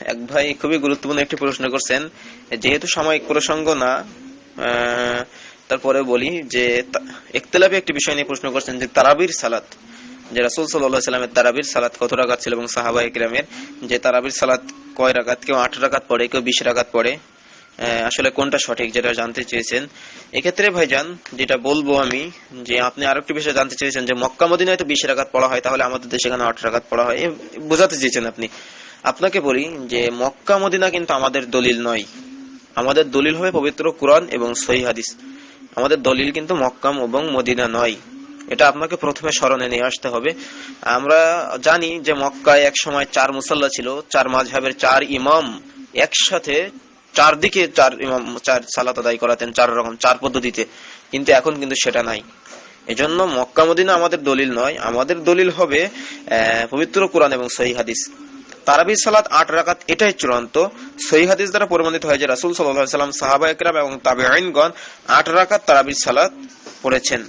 এক ভাই খুবই গুরুত্বপূর্ণ একটি প্রশ্ন করছেন। যেহেতু সাময়িক প্রসঙ্গ না তারপরে বলি যে একতলাপি একটি বিষয় নিয়ে প্রশ্ন করছেন যে, তারাবির সালাত, যে রাসুল সাল্লামের তারাবির সালাত কত রাকাত ছিল এবং সাহাবা ইকরামের যে তারাবির সালাত কয় রাকাত, কেউ আট রাকাত পড়ে, কেউ বিশ রাকাত পড়ে? আসলে কোনটা সঠিক যেটা জানতে চেয়েছেন। এক্ষেত্রে ভাইজান, যেটা বলব আমি, যে আপনি আরেকটি বিষয় জানতে চেয়েছেন, যে মক্কা, মদিনায় তো বিশ রাকাত পড়া হয়, তাহলে আমাদের দেশে কেন আট রাকাত পড়া হয়? বোঝাতে চেয়েছেন আপনি। আপনাকে বলি যে মক্কা, মদিনা কিন্তু আমাদের দলিল নয়। আমাদের দলিল হবে পবিত্র কোরআন এবং সহি হাদিস। আমাদের দলিল কিন্তু মক্কাম এবং মদিনা নয়। এটা আপনাকে প্রথমে স্মরণে নিয়ে আসতে হবে। আমরা জানি যে মক্কায় এক সময় চার মুসাল্লা ছিল, চার মাঝহাবের চার ইমাম একসাথে চারদিকে চার ইমাম, চার সালাত আদায় করাতেন, চার রকম, চার পদ্ধতিতে। কিন্তু এখন কিন্তু সেটা নাই। এজন্য মক্কা, মদিনা আমাদের দলিল নয়। আমাদের দলিল হবে পবিত্র কোরআন এবং সহি হাদিস। তারাবির সালাত আট রাকাত, এটাই চূড়ান্ত। সহি হাদিস দ্বারা প্রমাণিত হয় যে রাসুল সাল্লাহ সাল্লাম সাহাবা একরাম এবং তাবে আইনগণ আট রাকাত তারাবির সালাত পড়েছেন।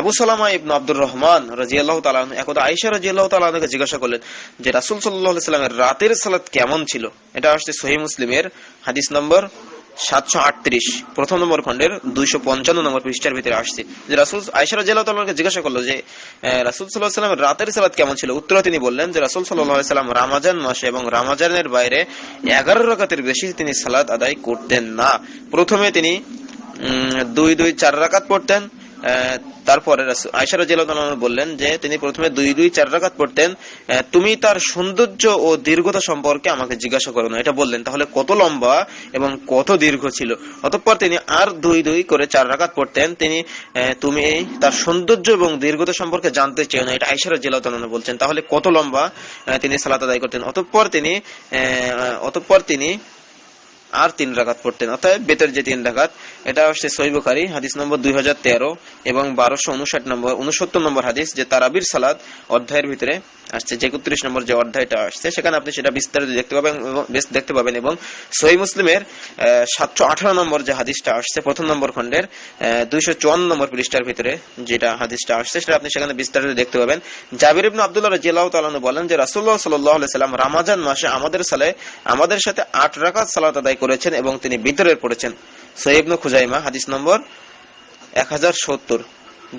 আবু সালামা ইবনু আব্দুর রহমান রাজিয়াল্লাহ তাআলা একদা আয়েশা রাজিয়াল্লাহ তাআলা আনহুকে জিজ্ঞাসা করলেন যে, রাসূল আলাইহি সাল্লামের রাতের সালাত কেমন ছিল? এটা আসছে সহিহ মুসলিমের হাদিস নম্বর সাতশো আটত্রিশ, প্রথম নম্বর তাআলাকে জিজ্ঞাসা করল যে রাসূল সাল্লাল্লাহু রাতের সালাত কেমন ছিল? উত্তরে তিনি বললেন রাসূল সাল্লাল্লাহু সাল্লাম রামাজান মাসে এবং রামাজানের বাইরে এগারো রাকাতের বেশি তিনি সালাত আদায় করতেন না। প্রথমে তিনি দুই দুই চার রাকাত পড়তেন তারপরে আনহা বললেন যে, তিনি প্রথমে দুই দুই, চার রাকাত পড়তেন। তুমি তার সৌন্দর্য ও দীর্ঘতা সম্পর্কে আমাকে জিজ্ঞাসা করো না। এটা বললেন, তাহলে কত লম্বা এবং কত দীর্ঘ ছিল? অতঃপর তিনি আর দুই দুই করে চার রাকাত পড়তেন। তিনি তুমি তার সৌন্দর্য এবং দীর্ঘতা সম্পর্কে জানতে চেয়ে না। এটা রাদিয়াল্লাহু তাআলা বলছেন, তাহলে কত লম্বা? তিনি সালাত আদায় করতেন। অতঃপর তিনি অতঃপর তিনি আর তিন রাকাত পড়তেন। অর্থাৎ বেতের যে তিন রাকাত এটা হচ্ছে সহি বুখারী, হাদিস নম্বর দুই হাজার তেরো এবং বারোশো উনষাট নম্বর, উনসত্তর নম্বর হাদিস যে তারাবির সালাদ অধ্যায়ের ভিতরে আসছে, যে একত্রিশ নম্বর যে অধ্যায়টা আসছে, সেখানে আপনি সেটা বিস্তারিত দেখতে পাবেন বেশ দেখতে পাবেন এবং সহি মুসলিমের সাতশো আঠারো নম্বর যে হাদিসটা আসছে, প্রথম নম্বর খণ্ডের দুইশো চুয়ান্ন নম্বর পৃষ্ঠার ভিতরে যেটা হাদিসটা আসছে, সেটা আপনি সেখানে বিস্তারিত দেখতে পাবেন। জাবির ইবনু আব্দুল্লাহ রাদিয়াল্লাহু তাআলা বলেন যে, রাসূলুল্লাহ সাল্লাল্লাহু আলাইহি সাল্লাম রমাজান মাসে আমাদের সালে আমাদের সাথে আট রাকাত সালাত আদায় করেছেন এবং তিনি বিতরের পড়েছেন। সহিহ খুজাইমা, হাদিস নম্বর এক হাজার সত্তর।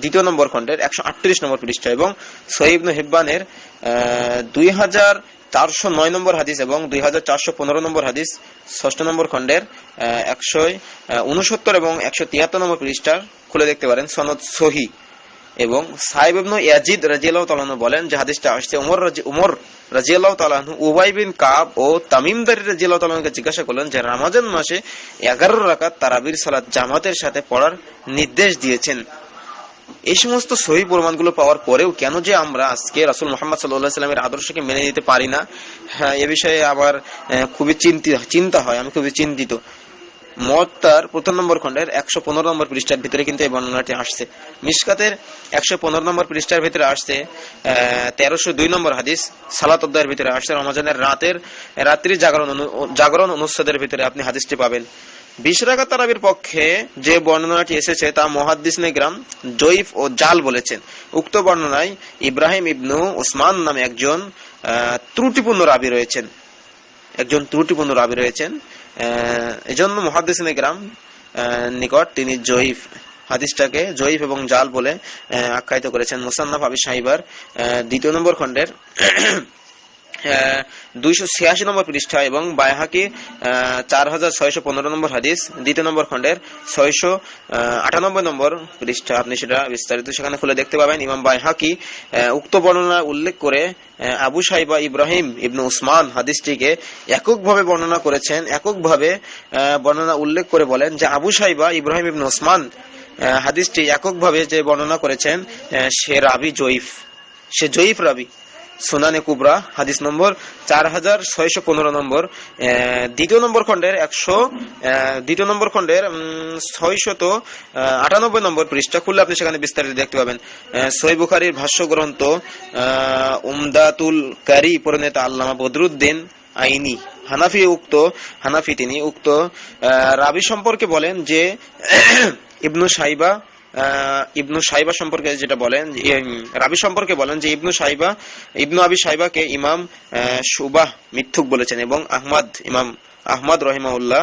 দ্বিতীয় নম্বর খণ্ডের একশো আটত্রিশ নম্বর পৃষ্ঠা এবং সহিবনু হিব্বানের দুই হাজার চারশো নয় নম্বর হাদিস এবং দুই হাজার চারশো পনেরো নম্বর হাদিস, ষষ্ঠ নম্বর খণ্ডের একশো উনসত্তর এবং একশো তিয়াত্তর নম্বর পৃষ্ঠা খুলে দেখতে পারেন, সনদ সহি। এবং সাহেব ইয়াজিদ তাআলা বলেন যে হাদিসটা আসছে রাজি উমর রাজিয়াল্লাহু তাআলা উবাই বিন কাব ও রাজিয়াল্লাহু তাআলা জিজ্ঞাসা করলেন যে, রামাজান মাসে 11 রাকাত তারাবির সালাত জামাতের সাথে পড়ার নির্দেশ দিয়েছেন। এই সমস্ত সহি প্রমাণগুলো পাওয়ার পরেও কেন যে আমরা আজকে রাসুল মোহাম্মদ সাল্লাহ সাল্লামের আদর্শকে মেনে নিতে পারি না হ্যাঁ এ বিষয়ে আবার খুবই চিন্তিত চিন্তা হয়, আমি খুবই চিন্তিত। মত তার প্রথম নম্বর খণ্ডের একশো পনেরো নম্বর পৃষ্ঠার ভিতরে কিন্তু এই বর্ণনাটি আসছে। মিসকাতের একশো পনেরো নম্বর পৃষ্ঠার ভিতরে আসছে তেরোশো দুই নম্বর হাদিস সালাত ভিতরে আসছে। রমজানের রাতের, রাত্রি জাগরণ জাগরণ অনুচ্ছেদের ভিতরে আপনি হাদিসটি পাবেন। বিশ রাখা তারাবির পক্ষে যে বর্ণনাটি এসেছে তা মহাদ্দিস নেগ্রাম জয়ীফ ও জাল বলেছেন। উক্ত বর্ণনায় ইব্রাহিম ইবনু ওসমান নামে একজন ত্রুটিপূর্ণ রাবি রয়েছেন। একজন ত্রুটিপূর্ণ রাবি রয়েছেন। এজন্য মহাদিস গ্রাম নিকট তিনি জয়ীফ, হাদিসটাকে জয়ীফ এবং জাল বলে আখ্যায়িত করেছেন। মুসান্নাফ আবি সাহিবার দ্বিতীয় নম্বর খণ্ডের দুইশো ছিয়াশি নম্বর পৃষ্ঠা এবং চার হাজার ছয়শো পনেরো নম্বর হাদিস, দ্বিতীয় নম্বর খণ্ডের ছয়শো আটানব্বই নম্বর পৃষ্ঠা। আপনি সেটা বিস্তারিত সেখানে খুলে দেখতে পাবেন। ইমাম উক্ত বর্ণনা উল্লেখ করে আবু সাইবা ইব্রাহিম ইবনু উসমান হাদিসটিকে এককভাবে বর্ণনা করেছেন। এককভাবে বর্ণনা উল্লেখ করে বলেন যে আবু সাইবা ইব্রাহিম ইবনু উসমান হাদিসটি এককভাবে যে বর্ণনা করেছেন সে রাবি জয়ীফ। সে জয়ীফ রাবি। সুনানে কুবরা, হাদিস নম্বর চার হাজার ছয়শো পনেরো নম্বর। দ্বিতীয় নম্বর খণ্ডের একশো দ্বিতীয় নম্বর খণ্ডের ছয়শত আটানব্বই নম্বর পৃষ্ঠা খুললে আপনি সেখানে বিস্তারিত দেখতে পাবেন। সই বুখারির ভাষ্য গ্রন্থ উমদাতুল কারি পরিণেতা আল্লামা বদরুদ্দিন আইনি। হানাফি উক্ত, হানাফি তিনি উক্ত রাবি সম্পর্কে বলেন যে, ইবনু সাইবা ইবনু সাইবা সম্পর্কে যেটা বলেন রাবি সম্পর্কে বলেন যে, ইবনু সাইবা ইবনু আবি সাইবাকে ইমাম সুবাহ মিথ্যুক বলেছেন এবং আহমদ, ইমাম আহমদ রহিমাউল্লাহ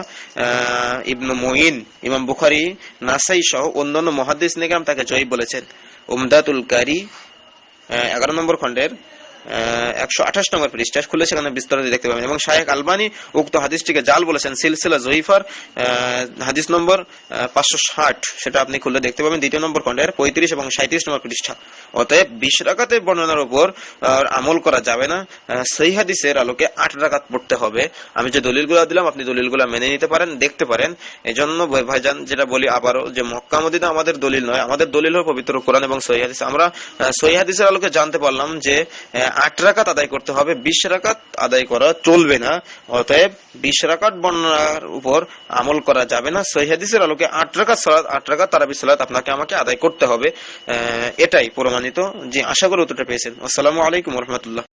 ইবনু মঈন, ইমাম বুখারি, নাসাই সহ অন্যান্য মহাদিস নিগাম তাকে জয়ী বলেছেন। উমদাতুল কারি এগারো নম্বর খণ্ডের একশো আঠাশ নম্বর পৃষ্ঠা খুলে সেখানে বিস্তারিত দেখতে পাবেন। এবং শাহেক আলবানি উক্ত হাদিসটিকে জাল বলেছেন, সিলসিলা জহিফার হাদিস নম্বর পাঁচশো ষাট, সেটা আপনি খুলে দেখতে পাবেন। দ্বিতীয় নম্বর খণ্ডের পঁয়ত্রিশ এবং সাঁত্রিশ নম্বর পৃষ্ঠা। অতএব বিশ রাকাতের বর্ণনার উপর আমল করা যাবে না। সেই হাদিসের আলোকে আট রাকাত পড়তে হবে। আমি যে দলিলগুলো দিলাম, আপনি দলিলগুলো মেনে নিতে পারেন, দেখতে পারেন। এই জন্য ভাইজান যেটা বলি আবারও যে মক্কা মদিনা আমাদের দলিল নয়, আমাদের দলিল হল পবিত্র কোরআন এবং সহি হাদিস। আমরা সহি হাদিসের আলোকে জানতে পারলাম যে আট রাকাত আদায় করতে হবে, বিশ রাকাত আদায় করা চলবে না। অতএব বিশ রাকাত বর্ণনার উপর আমল করা যাবে না। সহি হাদিসের আলোকে আট রাকাত সালাত, আট রাকাত তারাবি সালাত আপনাকে আমাকে আদায় করতে হবে। এটাই প্রমাণিত যে আশা করি উত্তরটা পেয়েছেন। আসসালামু আলাইকুম রহমতুল্লাহ।